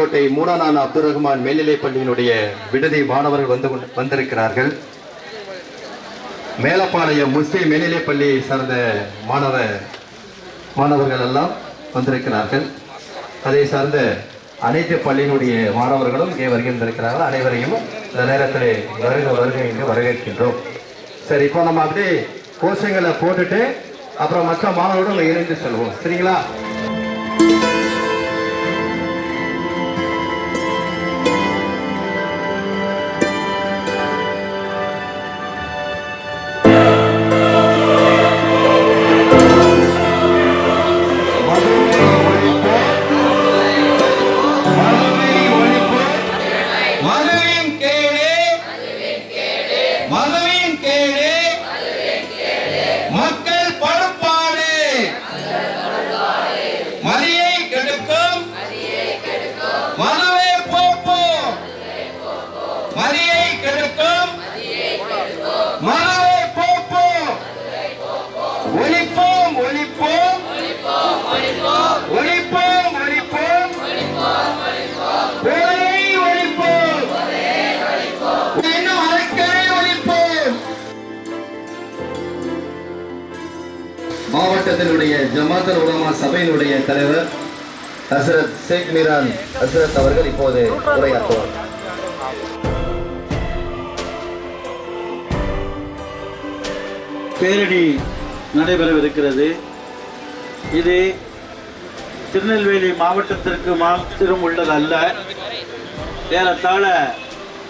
பாளையங்கோட்டை மூடானான் அப்துல் ரஹ்மான் மேல்நிலைப் பள்ளியினுடைய விடுதி மாணவர்கள் வந்து வந்திருக்கிறார்கள். மேலப்பாளையம் முஸ்லீம் மேல்நிலைப் பள்ளியை சார்ந்த மாணவ மாணவர்கள் எல்லாம் வந்திருக்கிறார்கள். அதை சார்ந்த அனைத்து பள்ளியினுடைய மாணவர்களும் இங்கே வருகின்றிருக்கிறார்கள். அனைவரையும் இந்த நேரத்தில் வருக வருகை என்று வரவேற்கின்றோம். சரி இப்போ நம்ம அப்படியே கோஷங்களை போட்டுட்டு அப்புறம் மற்ற மாணவர்களும் இணைந்து செல்வோம். சரிங்களா? மதுவை போப்போம். மதியை கெடுக்கும் மதுவை போப்போம். ஒழிப்போம் ஒழிப்போம் ஒழிப்போம் ஒழிப்போம் போரை ஒழிப்போம் இன்னும் அழைக்கவே ஒழிப்போம் மாவட்டத்தினுடைய ஜமாத்தல் உலமா சபையினுடைய தலைவர் ஹசரத் ஷேக் மீரான் ஹசரத் அவர்கள் இப்போது உரையாற்றுவார். பேரணி நடைபெறவிருக்கிறது. இது திருநெல்வேலி மாவட்டத்திற்கு மாத்திரம் உள்ளதல்ல. ஏறத்தாழ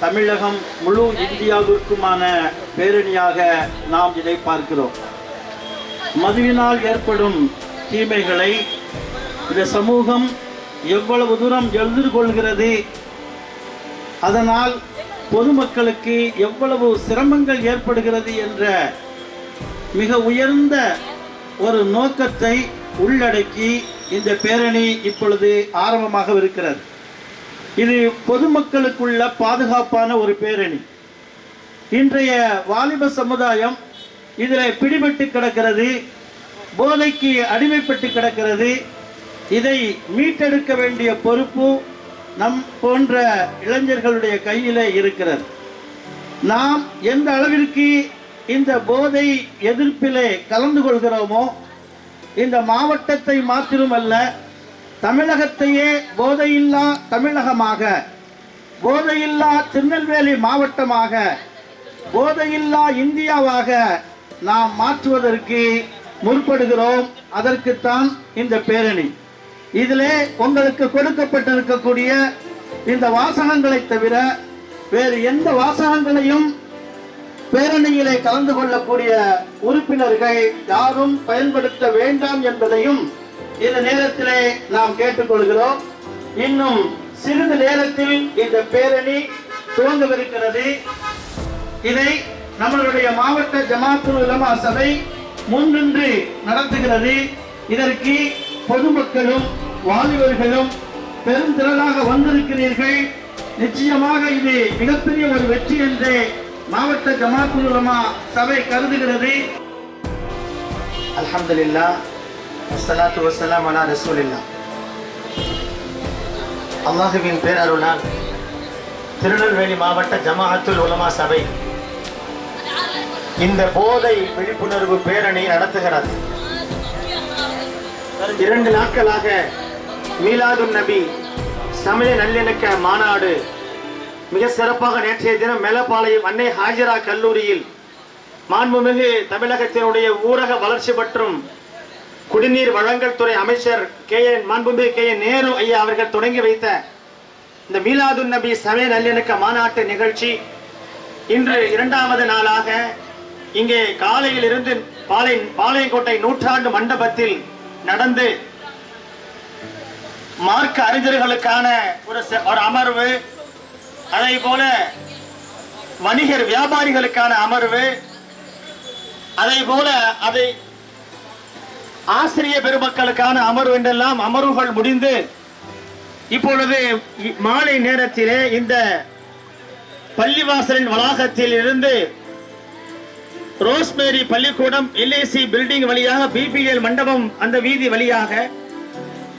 தமிழகம் முழு இந்தியாவிற்குமான பேரணியாக நாம் இதை பார்க்கிறோம். மதுவினால் ஏற்படும் தீமைகளை இந்த சமூகம் எவ்வளவு தூரம் எதிர்கொள்கிறது அதனால் பொதுமக்களுக்கு எவ்வளவு சிரமங்கள் ஏற்படுகிறது என்ற மிக உயர்ந்த ஒரு நோக்கத்தை உள்ளடக்கி இந்த பேரணி இப்பொழுது ஆரம்பமாக இருக்கிறது இது பொதுமக்களுக்குள்ள பாதுகாப்பான ஒரு பேரணி. இன்றைய வாலிப சமுதாயம் இதில் பிடிபட்டு கிடக்கிறது போதைக்கு அடிமைப்பட்டு கிடக்கிறது இதை மீட்டெடுக்க வேண்டிய பொறுப்பு நம் போன்ற இளைஞர்களுடைய கையிலே இருக்கிறது. நாம் எந்த அளவிற்கு இந்த போதை எதிர்ப்பிலே கலந்து கொள்கிறோமோ இந்த மாவட்டத்தை மாத்திரமல்ல தமிழகத்தையே போதையில்லா தமிழகமாக போதையில்லா திருநெல்வேலி மாவட்டமாக போதையில்லா இந்தியாவாக நாம் மாற்றுவதற்கு முற்படுகிறோம். அதற்குத்தான் இந்த பேரணி. இதிலே உங்களுக்கு கொடுக்கப்பட்டிருக்கக்கூடிய இந்த வாசகங்களை தவிர வேறு எந்த வாசகங்களையும் பேரணியிலே கலந்து கொள்ளக்கூடிய உறுப்பினர்கள் யாரும் பயன்படுத்த வேண்டாம் என்பதையும் இந்த நேரத்திலே நாம் கேட்டுக்கொள்கிறோம். இன்னும் சிறிது நேரத்தில் இந்த பேரணி துவங்கவிருக்கிறது. இதை நம்மளுடைய மாவட்ட ஜமாத்துல் உலமா சபை முன்னின்று நடத்துகிறது. இதற்கு பொதுமக்களும் வாலிபர்களும் பெரும் திரளாக வந்திருக்கிறீர்கள். நிச்சயமாக இது மிகப்பெரிய ஒரு வெற்றி என்று மாவட்ட ஜமாத்துல் உலமா சபை கருதுகிறது. அல்ஹம்துலில்லா வஸ்ஸலாத்து வஸ்ஸலாம் அலா ரசூலில்லா. அல்லாஹுவின் பேரருளால் திருநெல்வேலி மாவட்ட ஜமாஅத்துல் உலமா சபை இந்த போதை விழிப்புணர்வு பேரணி நடத்துகிறது. இரண்டு நாட்களாக மீலாதுன் நபி சமய நல்லிணக்க மாநாடு. மிக சிறப்பாக நேற்றைய தினம் மேலப்பாளையம் அன்னை ஹாஜரா கல்லூரியில் மாண்புமிகு தமிழகத்தினுடைய ஊரக வளர்ச்சி மற்றும் குடிநீர் வழங்கல் துறை அமைச்சர் கே என் மாண்புமிகு கே என் நேரு ஐயா அவர்கள் தொடங்கி வைத்த இந்த மீலாதுன் நபி சமய நல்லிணக்க மாநாட்டு நிகழ்ச்சி. இன்று இரண்டாவது நாளாக இங்கே காலையில் இருந்து பாளை பாளையங்கோட்டை நூற்றாண்டு மண்டபத்தில் நடந்து மார்க்க அறிஞர்களுக்கான ஒரு ஒரு அமர்வு அதே போல வணிகர் வியாபாரிகளுக்கான அமர்வு அதே போல அதை ஆசிரிய பெருமக்களுக்கான அமர்வு என்றெல்லாம் அமர்வுகள் முடிந்து இப்பொழுது மாலை நேரத்திலே இந்த பள்ளிவாசலின் வளாகத்தில் இருந்து ரோஸ்மேரி பள்ளிக்கூடம் எல்ஏசி பில்டிங் வழியாக பிபிஎல் மண்டபம் அந்த வீதி வழியாக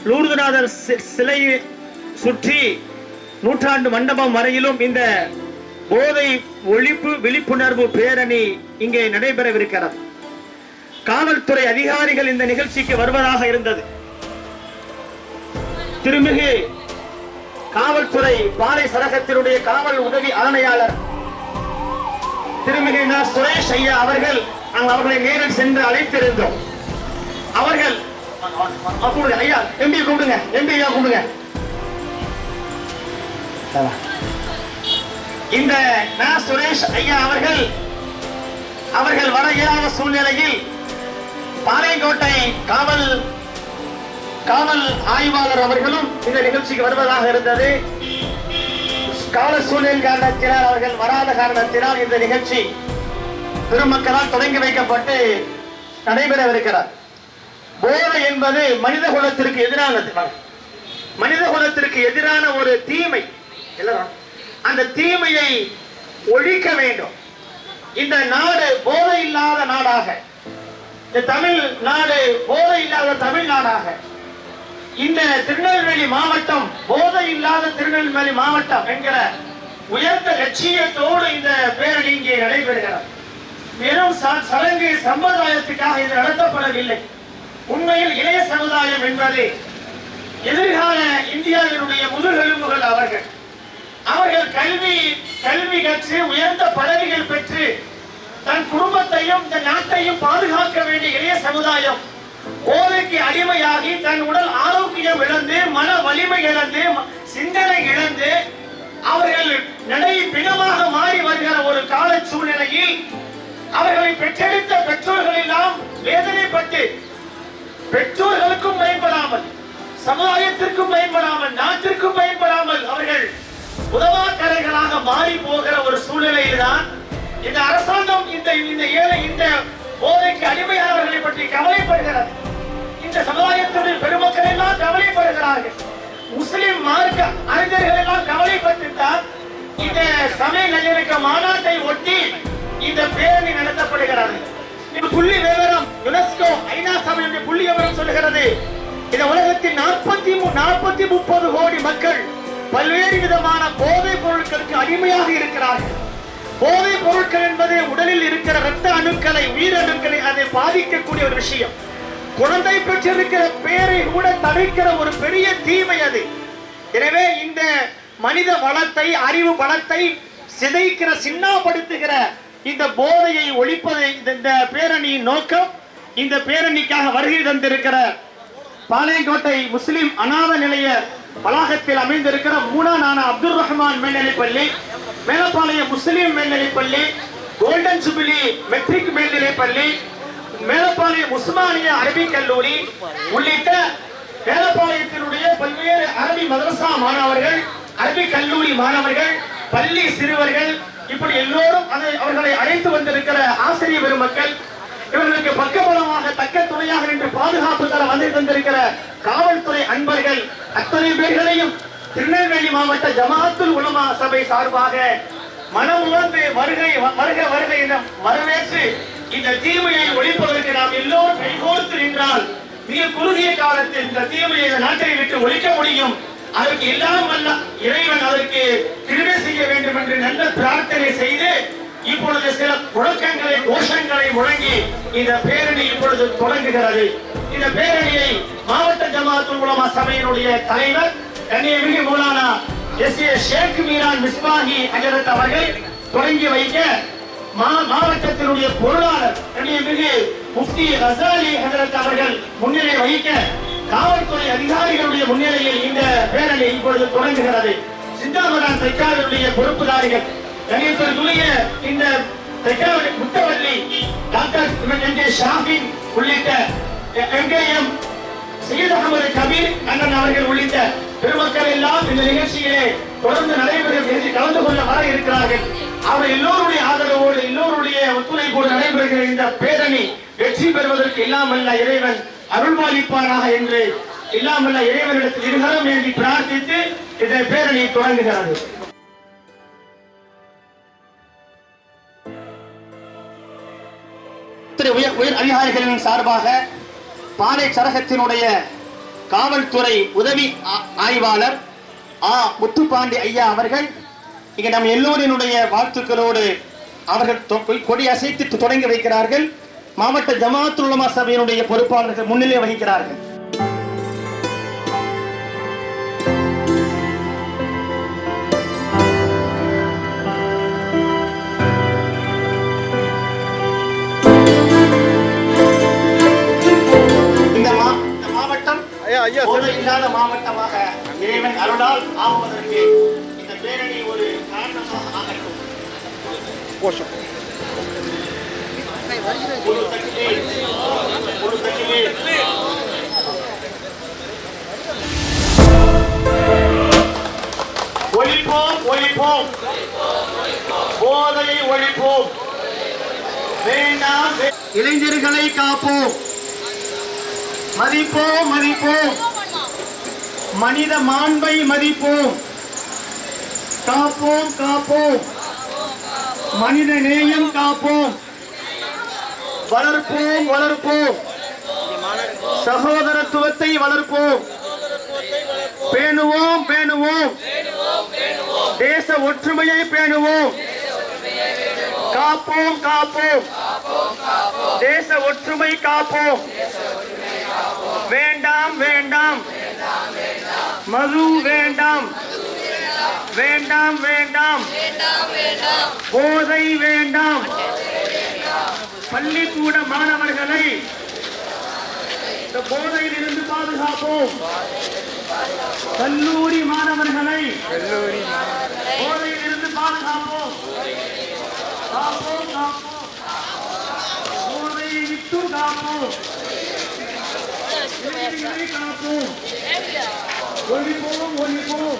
லூர்துநாதர் சிலையை சுற்றி நூற்றாண்டு மண்டபம் வரையிலும் இந்த போதை ஒழிப்பு விழிப்புணர்வு பேரணி இங்கே நடைபெறவிருக்கிறது. காவல்துறை அதிகாரிகள் இந்த நிகழ்ச்சிக்கு வருவதாக இருந்தது. திருமிகு காவல்துறை பாலை சரகத்தினுடைய காவல் உதவி ஆணையாளர் திருமிகு சுரேஷ் ஐயா அவர்கள் நாங்கள் அவர்களை நேரில் சென்று அழைத்திருந்தோம். அவர்கள் கூப்பிடுங்க ஐயா எம்பி கூப்பிடுங்க எம்பி ஐயா கூப்பிடுங்க. இந்த நா சுரேஷ் ஐயா அவர்கள் அவர்கள் வர இயலாத சூழ்நிலையில் பாளையங்கோட்டை காவல் காவல் ஆய்வாளர் அவர்களும் இந்த நிகழ்ச்சிக்கு வருவதாக இருந்தது. கால சூழல் காரணத்தினால் அவர்கள் வராத காரணத்தினால் இந்த நிகழ்ச்சி பெருமக்களால் தொடங்கி வைக்கப்பட்டு நடைபெறவிருக்கிறார். போதை என்பது மனித குலத்திற்கு எதிரானது மனித குலத்திற்கு எதிரான ஒரு தீமை. அந்த தீமையை ஒழிக்க வேண்டும். இந்த நாடு போதை இல்லாத நாடாக இந்த தமிழ் நாடு போதை இல்லாத தமிழ் நாடாக இந்த திருநெல்வேலி மாவட்டம் போதை இல்லாத திருநெல்வேலி மாவட்டம் என்கிற உயர்ந்த லட்சியத்தோடு இந்த பேரணி இங்கே நடைபெறுகிறது. வெறும் ச- சடங்கு சம்பிரதாயத்துக்காக இது நடத்தப்படவில்லை. உண்மையில் இளைய சமுதாயம் என்பது எதிர்கால இந்தியாவினுடைய முதுகெலும்புகள் அவர்கள். அவர்கள் கல்வி கல்வி கற்று உயர்ந்த பதவிகள் பெற்று தன் குடும்பத்தையும் இந்த நாட்டையும் பாதுகாக்க வேண்டிய இளைய சமுதாயம் போதைக்கு அடிமையாகி தன் உடல் ஆரோக்கியம் இழந்து மன வலிமை இழந்து சிந்தனை இழந்து அவர்கள் நடை பிணமாக மாறி வருகிற ஒரு கால சூழ்நிலையில் அவர்களை பெற்றெடுத்த பெற்றோர்கள் எல்லாம் வேதனைப்பட்டு பெற்றோர்களுக்கும் பயன்படாமல் சமுதாயத்திற்கும் பயன்படாமல் நாட்டு முஸ்லிம் மார்க்க அறிஞர்கள் எல்லாம் கவலைப்பட்டுத்தான் இந்த சமய நல்லிணக்க மாநாட்டை ஒட்டி இந்த பேரணி நடத்தப்படுகிறது. இந்த புள்ளி விவரம் யுனெஸ்கோ ஐநா சபையுடைய புள்ளி விவரம் சொல்லுகிறது. இந்த உலகத்தில் நாற்பத்தி நாற்பத்தி முப்பது கோடி மக்கள் பல்வேறு விதமான போதைப் பொருட்களுக்கு அடிமையாக இருக்கிறார்கள். போதைப் பொருட்கள் என்பது உடலில் இருக்கிற இரத்த அணுக்களை உயிரணுக்களை அதை பாதிக்கக்கூடிய ஒரு விஷயம். குழந்தை பெற்றிருக்கிற பேரை கூட தடுக்கிற ஒரு பெரிய தீமை அது. எனவே இந்த மனித வளத்தை அறிவு வளத்தை சிதைக்கிற சின்னாப்படுத்துகிற இந்த போதையை ஒழிப்பதை இந்த- இந்த பேரணியின் நோக்கம் இந்த பேரணிக்காக வருகை தந்திருக்கிற பாளையங்கோட்டை முஸ்லிம் அநாத நிலைய வளாகத்தில் அமைந்திருக்கிற மூணானான அப்துல் ரஹ்மான் மேல்நிலைப்பள்ளி மேலப்பாளையம் முஸ்லிம் மேல்நிலைப்பள்ளி கோல்டன் ஜூபிலி மெட்ரிக் மேல்நிலைப்பள்ளி மேலப்பாளையம் உஸ்மானிய அரபிக் கல்லூரி உள்ளிட்ட மேலப்பாளையத்தினுடைய பல்வேறு அரபி மதரசா மாணவர்கள் அரபி கல்லூரி மாணவர்கள் பள்ளி சிறுவர்கள் இப்படி எல்லோரும் அதை அவர்களை அழைத்து வந்திருக்கிற ஆசிரியர் பெருமக்கள் இவர்களுக்கு பக்கபலமாக தக்க துணையாக நின்று பாதுகாப்பு தர வந்து தந்திருக்கிற காவல்துறை அன்பர்கள் அத்தனை பேர்களையும் திருநெல்வேலி மாவட்ட ஜமாத்துல் உலமா சபை சார்பாக மனம் உணர்ந்து வருகை வருக வருகை என வரவேற்று இந்த தீமையை ஒழிப்பதற்கு நாம் எல்லோரும் கைகோர்த்து நின்றால் மிக குறுகிய காலத்தில் இந்த தீமையை நாட்டை விட்டு ஒழிக்க முடியும். அதற்கு எல்லாம் வல்ல இறைவன் அதற்கு கிருமை செய்ய வேண்டும் என்று நல்ல பிரார்த்தனை செய்து இப்பொழுது சில முழக்கங்களை கோஷங்களை முழங்கி இந்த பேரணி இப்பொழுது தொடங்குகிறது. இந்த பேரணியை மாவட்ட ஜமாத்துல் உலமா சபையினுடைய தலைவர் கண்ணியமிகு மூலானா எஸ் ஏ ஷேக் மீரான் மிஸ்பாஹி அஜரத் அவர்கள் தொடங்கி வைக்க மா- மாவட்டத்தினுடைய பொருளாளர் கண்ணியமிகு முஃப்தி ரசாலி ஹசரத் அவர்கள் முன்னிலை வகிக்க காவல்துறை அதிகாரிகளுடைய முன்னிலையில் இந்த பேரணி இப்பொழுது தொடங்குகிறது. சிந்தாமரான் தைக்காவினுடைய பொறுப்புதாரிகள். கணியத்திற்குரிய இந்த தைக்காவடி முத்தவள்ளி டாக்டர் எம் கே ஷாஃபின் உள்ளிட்ட எம்கேஎம் சையத் அகமது கபீர் அண்ணன் அவர்கள் உள்ளிட்ட பெருமக்கள் எல்லாம் இந்த நிகழ்ச்சியிலே தொடர்ந்து நடைபெறும் நிகழ்ச்சி கலந்து கொள்ள வர இருக்கிறார்கள். அவர் எல்லோருடைய ஆதரவோடு எல்லோருடைய ஒத்துழைப்போடு நடைபெறுகிற இந்த பேரணி வெற்றி பெறுவதற்கு இல்லாமல்ல இறைவன் அருள்பாலிப்பாராக என்று இல்லாமல்ல இறைவனிடத்தில் இருகரம் என்று பிரார்த்தித்து இந்த பேரணி தொடங்குகிறது. உயர் உயர் அதிகாரிகளின் சார்பாக பானை சரகத்தினுடைய காவல்துறை உதவி ஆ- ஆய்வாளர் ஆ. முத்துப்பாண்டி ஐயா அவர்கள் இங்கே நம் எல்லோரினுடைய வாழ்த்துக்களோடு அவர்கள் கொடி அசைத்து தொடங்கி வைக்கிறார்கள். மாவட்ட ஜமாத்துல் உலமா சபையினுடைய பொறுப்பாளர்கள் முன்னிலை வகிக்கிறார்கள். இல்லாத மாவட்டமாக இறைவன் அருளால் ஆகுவதற்கு இந்த பேரணி ஒரு காரணமாக ஆகட்டும். ஒழிப்போம் ஒழிப்போம். போதையை ஒழிப்போம். வேண்டாம் இளைஞர்களை காப்போம். மதிப்போம் மதிப்போம். மனித மாண்பை மதிப்போம். காப்போம் காப்போம். மனித நேயம் காப்போம். வளர்ப்போம் வளர்ப்போம். சகோதரத்துவத்தை வளர்ப்போம். பேணுவோம் பேணுவோம். தேச ஒற்றுமையை பேணுவோம். காப்போம் காப்போம். தேச ஒற்றுமை காப்போம். வேண்டாம் வேண்டாம். மது வேண்டாம். வேண்டாம் வேண்டாம். போதை வேண்டாம். பள்ளிக்கூட மாணவர்களை இந்த போதையில் இருந்து பாதுகாப்போம். கல்லூரி மாணவர்களை போதையில் இருந்து பாதுகாப்போம். காப்போம் காப்போம். போதையை விட்டு காப்போம். காப்போம். ஒழிப்போம் ஒழிப்போம்.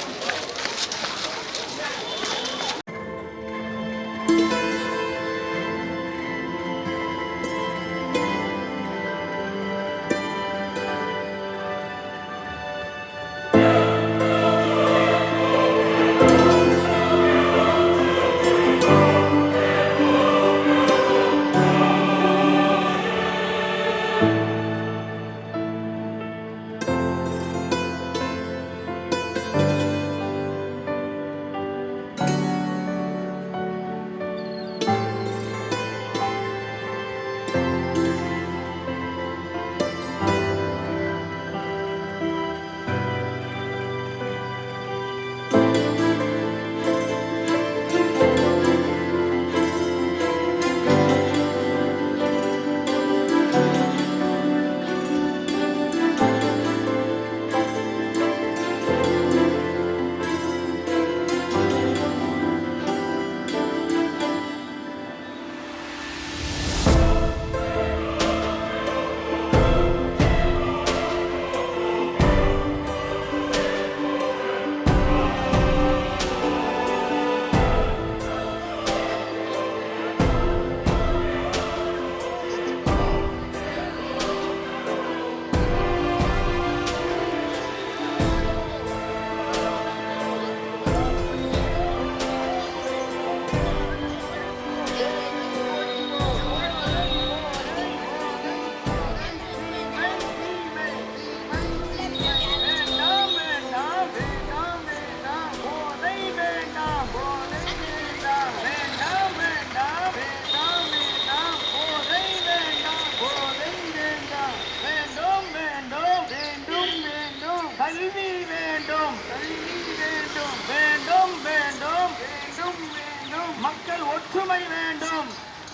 ஒற்றுமை வேண்டும்.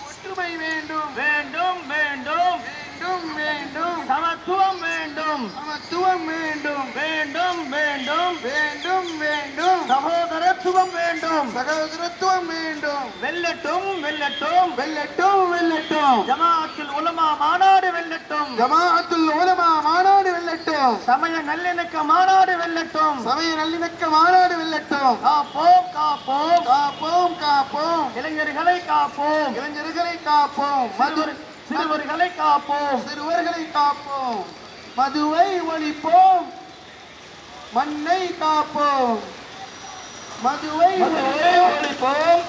ஒற்றுமை வேண்டும். வேண்டும் வேண்டும். வேண்டும் வேண்டும். சமத்துவம் வேண்டும். சமத்துவம் வேண்டும். வேண்டும் வேண்டும். வேண்டும் வேண்டும். சகோதரத்துவம் வேண்டும். சகோதரத்துவம் வேண்டும். வெல்லட்டும் வெல்லட்டும். வெல்லட்டும் வெல்லட்டும். ஜமாஅத்துல் உலமா மாநாடு வெல்லட்டும். ஜமாஅத்துல் உலமா மாநாடு வெல்லட்டும். சமய நல்லிணக்க மாநாடு வெல்லட்டும். சமய நல்லிணக்க மாநாடு வெல்லட்டும். காப்போம் காப்போம். காப்போம் காப்போம். இளைஞர்களை காப்போம். இளைஞர்களை காப்போம். மது சிறுவர்களை காப்போம். சிறுவர்களை காப்போம். மதுவை ஒழிப்போம். மண்ணை காப்போம். மதுவை ஒழிப்போம்.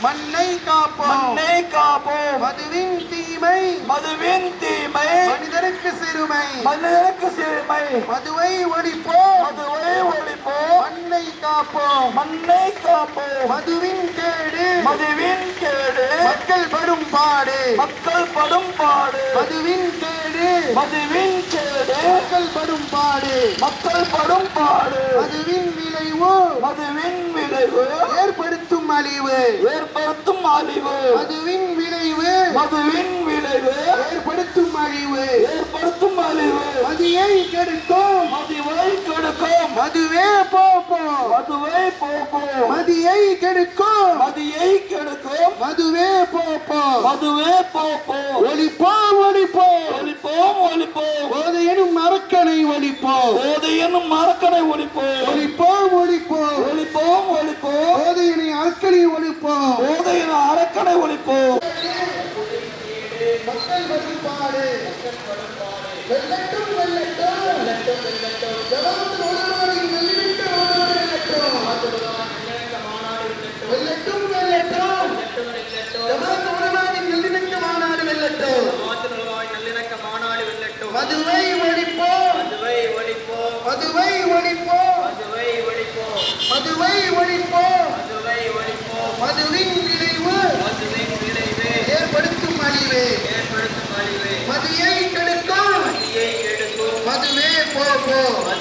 மண்ணை காப்போம். மண்ணை காப்போம். மதுவின் தீமை மதுவின் தீமை மனிதனுக்கு சிறுமை மனிதனுக்கு சிறுமை மதுவை ஒழிப்போம். மதுவை ஒழிப்போம். மண்ணை காப்போம் மண்ணை காப்போம். மதுவின் கேடு. மதுவின் கேடு. மக்கள் படும் பாடு. மக்கள் படும் பாடு. மதுவின் கேடு. மதுவின் கேடு. மக்கள் படும் பாடு. மக்கள் படும் பாடு. மதுவின் விளைவு. மதுவின் விளைவு. ஏற்படுத்தும் அழிவு. ஏற்படுத்தும் அழிவு. மதுவின் விளைவு. மதுவின் விளைவு. ஏற்படுத்தும் அழிவு. மதியை கெடுக்கும். மதுவை கெடுக்கும். மதுவே போப்போம் மதுவை போக்கும் மதியை கெடுக்கும். மதியை கெடுக்கும். மதுவே போப்போம் மதுவே போப்போம் ஒழிப்போம் ஒழிப்போம் ஒழிப்போம் ஒழிப்போம் போதையனும் மரக்கனை ஒழிப்போம் போதையனும் மரக்கடை ஒழிப்போம் ஒழிப்போம் ஒழிப்போம் ஒழிப்போம் ஒழிப்போம் போதையனை அறக்கனை ஒழிப்போம் போதையின் அறக்கடை ஒழிப்போம் மக்கள் வழிபாடு வெள்ளட்டும் வெள்ளட்டும் வெள்ளட்டும். வெள்ளட்டும். ஜனவரி ஒருவரின் வெள்ளிட்டு வெள்ளட்டும். வெள்ளட்டும் ஜனவரி ஒருவரின் வெள்ளிட்டு மாநாடு வெள்ளட்டும். மதுவை ஒழிப்போம் மதுவை ஒழிப்போம் மதுவை ஒழிப்போம் மதுவின் விளைவு ஏற்படுத்தும் அழிவு மதியை கெடுக்கும் மதுவே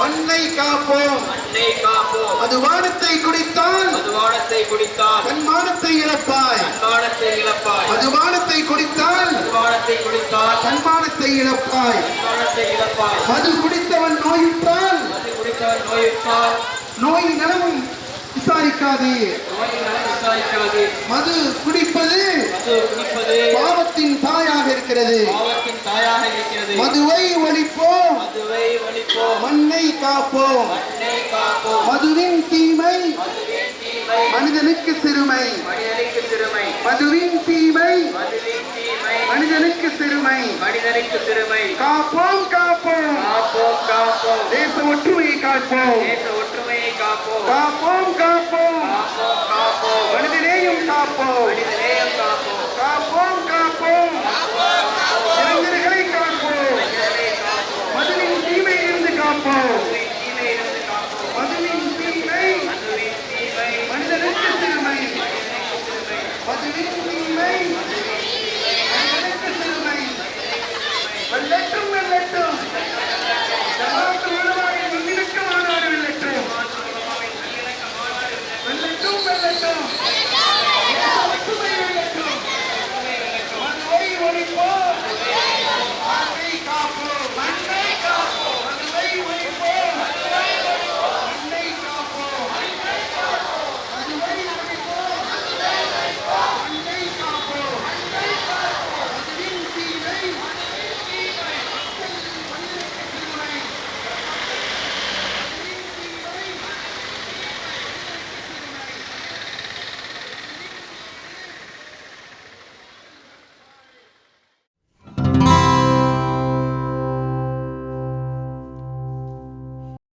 மண்ணை காப்போம். மதுவானத்தை குடித்தால் மதுவானத்தை குடித்தால் தன்மானத்தை இழப்பாய். மதுவானத்தை இழப்பாய். மதுபானத்தை குடித்தால் மதுவானத்தை குடித்தால் தன்மானத்தை இழப்பாய். மதுவானத்தை இழப்பாய். மது குடித்தவன் நோயுற்றால் மது குடித்தவன் நோயுற்றால் நோய் நலமும் விசாரிக்காதே. மது குடிப்பது பாவத்தின் தாயாக இருக்கிறது. மதுவை ஒழிப்போம். மண்ணை காப்போம். மதுவின் தீமை மனிதனுக்கு சிறுமை. மதுவின் தீமை மதுவின் தீமை மனிதனுக்கு சிறுமை மனிதனுக்கு சிறுமை. காப்போம் காப்போம். காப்போம் காப்போம். தேச ஒற்றுமையை காப்போம். காப்போம். காப்போம் மனிதனையும் காப்போம். காப்போம். காப்போம் இளைஞர்களை காப்போம். மதுவின் தீமையிலிருந்து காப்போம்.